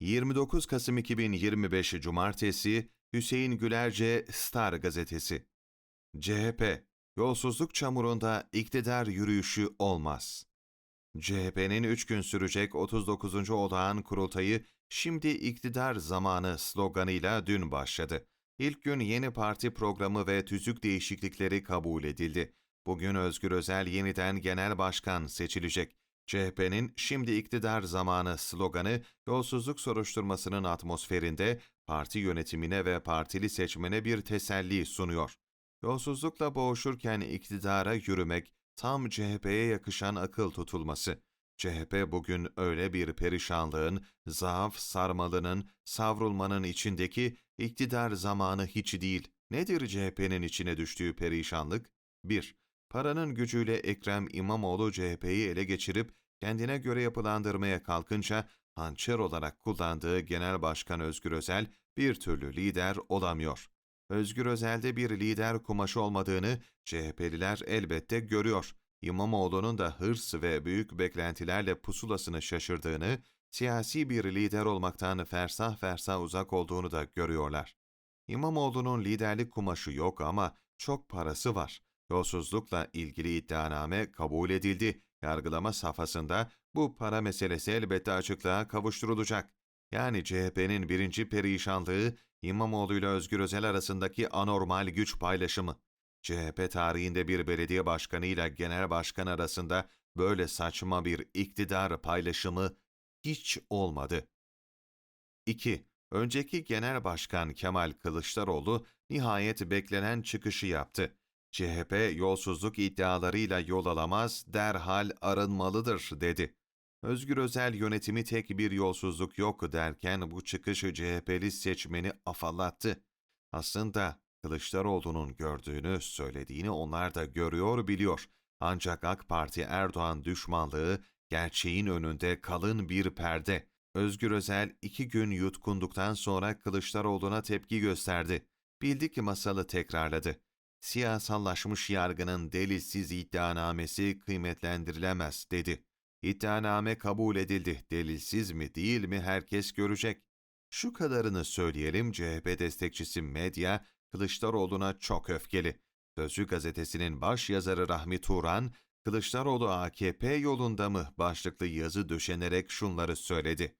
29 Kasım 2025 Cumartesi Hüseyin Gülerce Star Gazetesi CHP, yolsuzluk çamurunda iktidar yürüyüşü olmaz. CHP'nin 3 gün sürecek 39. olağan kurultayı şimdi iktidar zamanı sloganıyla dün başladı. İlk gün yeni parti programı ve tüzük değişiklikleri kabul edildi. Bugün Özgür Özel yeniden genel başkan seçilecek. CHP'nin şimdi iktidar zamanı sloganı yolsuzluk soruşturmasının atmosferinde parti yönetimine ve partili seçmene bir teselli sunuyor. Yolsuzlukla boğuşurken iktidara yürümek tam CHP'ye yakışan akıl tutulması. CHP bugün öyle bir perişanlığın, zaaf sarmalının, savrulmanın içindeki iktidar zamanı hiç değil. Nedir CHP'nin içine düştüğü perişanlık? 1. Paranın gücüyle Ekrem İmamoğlu CHP'yi ele geçirip kendine göre yapılandırmaya kalkınca hançer olarak kullandığı Genel Başkan Özgür Özel bir türlü lider olamıyor. Özgür Özel'de bir lider kumaşı olmadığını CHP'liler elbette görüyor. İmamoğlu'nun da hırs ve büyük beklentilerle pusulasını şaşırdığını, siyasi bir lider olmaktan fersah fersah uzak olduğunu da görüyorlar. İmamoğlu'nun liderlik kumaşı yok ama çok parası var. Yolsuzlukla ilgili iddianame kabul edildi. Yargılama safhasında bu para meselesi elbette açıklığa kavuşturulacak. Yani CHP'nin birinci perişanlığı İmamoğlu ile Özgür Özel arasındaki anormal güç paylaşımı. CHP tarihinde bir belediye başkanı ile genel başkan arasında böyle saçma bir iktidar paylaşımı hiç olmadı. 2. Önceki genel başkan Kemal Kılıçdaroğlu nihayet beklenen çıkışı yaptı. CHP yolsuzluk iddialarıyla yol alamaz, derhal arınmalıdır dedi. Özgür Özel yönetimi tek bir yolsuzluk yok derken bu çıkışı CHP'li seçmeni afallattı. Aslında Kılıçdaroğlu'nun gördüğünü, söylediğini onlar da görüyor, biliyor. Ancak AK Parti Erdoğan düşmanlığı gerçeğin önünde kalın bir perde. Özgür Özel iki gün yutkunduktan sonra Kılıçdaroğlu'na tepki gösterdi. Bildi ki masalı tekrarladı. Siyasallaşmış yargının delilsiz iddianamesi kıymetlendirilemez dedi. İddianame kabul edildi. Delilsiz mi değil mi herkes görecek. Şu kadarını söyleyelim CHP destekçisi medya Kılıçdaroğlu'na çok öfkeli. Sözcü gazetesinin baş yazarı Rahmi Turan, Kılıçdaroğlu AKP yolunda mı başlıklı yazı döşenerek şunları söyledi.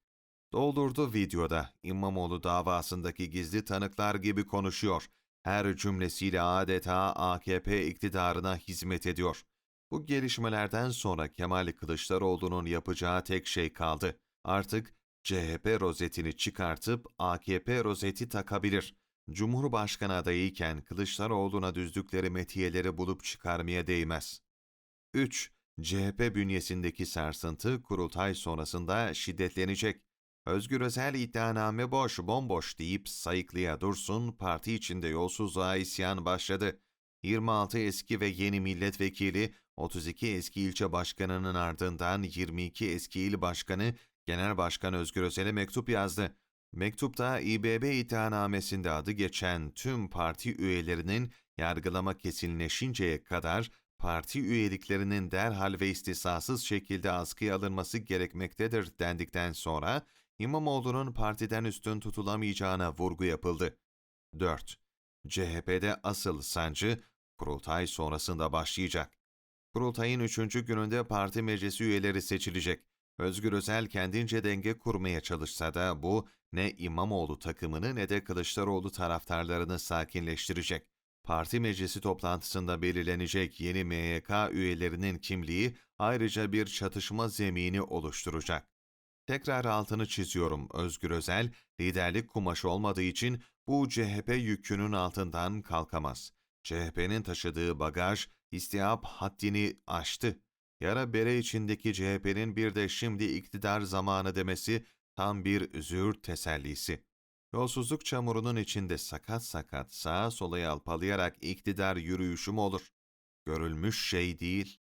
Doldurdu videoda İmamoğlu davasındaki gizli tanıklar gibi konuşuyor. Her cümlesiyle adeta AKP iktidarına hizmet ediyor. Bu gelişmelerden sonra Kemal Kılıçdaroğlu'nun yapacağı tek şey kaldı. Artık CHP rozetini çıkartıp AKP rozeti takabilir. Cumhurbaşkanı adayıyken Kılıçdaroğlu'na düzdükleri metiyeleri bulup çıkarmaya değmez. 3. CHP bünyesindeki sarsıntı kurultay sonrasında şiddetlenecek. Özgür Özel iddianame boş, bomboş deyip sayıklıya dursun, parti içinde yolsuzluğa isyan başladı. 26 eski ve yeni milletvekili, 32 eski ilçe başkanının ardından 22 eski il başkanı Genel Başkan Özgür Özel'e mektup yazdı. Mektupta İBB iddianamesinde adı geçen tüm parti üyelerinin yargılama kesinleşinceye kadar parti üyeliklerinin derhal ve istisasız şekilde askıya alınması gerekmektedir dendikten sonra İmamoğlu'nun partiden üstün tutulamayacağına vurgu yapıldı. 4. CHP'de asıl sancı kurultay sonrasında başlayacak. Kurultayın üçüncü gününde parti meclisi üyeleri seçilecek. Özgür Özel kendince denge kurmaya çalışsa da bu ne İmamoğlu takımını ne de Kılıçdaroğlu taraftarlarını sakinleştirecek. Parti meclisi toplantısında belirlenecek yeni MYK üyelerinin kimliği ayrıca bir çatışma zemini oluşturacak. Tekrar altını çiziyorum Özgür Özel, liderlik kumaşı olmadığı için bu CHP yükünün altından kalkamaz. CHP'nin taşıdığı bagaj, istihap haddini aştı. Yara bere içindeki CHP'nin bir de şimdi iktidar zamanı demesi tam bir züğür tesellisi. Yolsuzluk çamurunun içinde sakat sakat sağa sola yalpalayarak iktidar yürüyüşü mü olur? Görülmüş şey değil.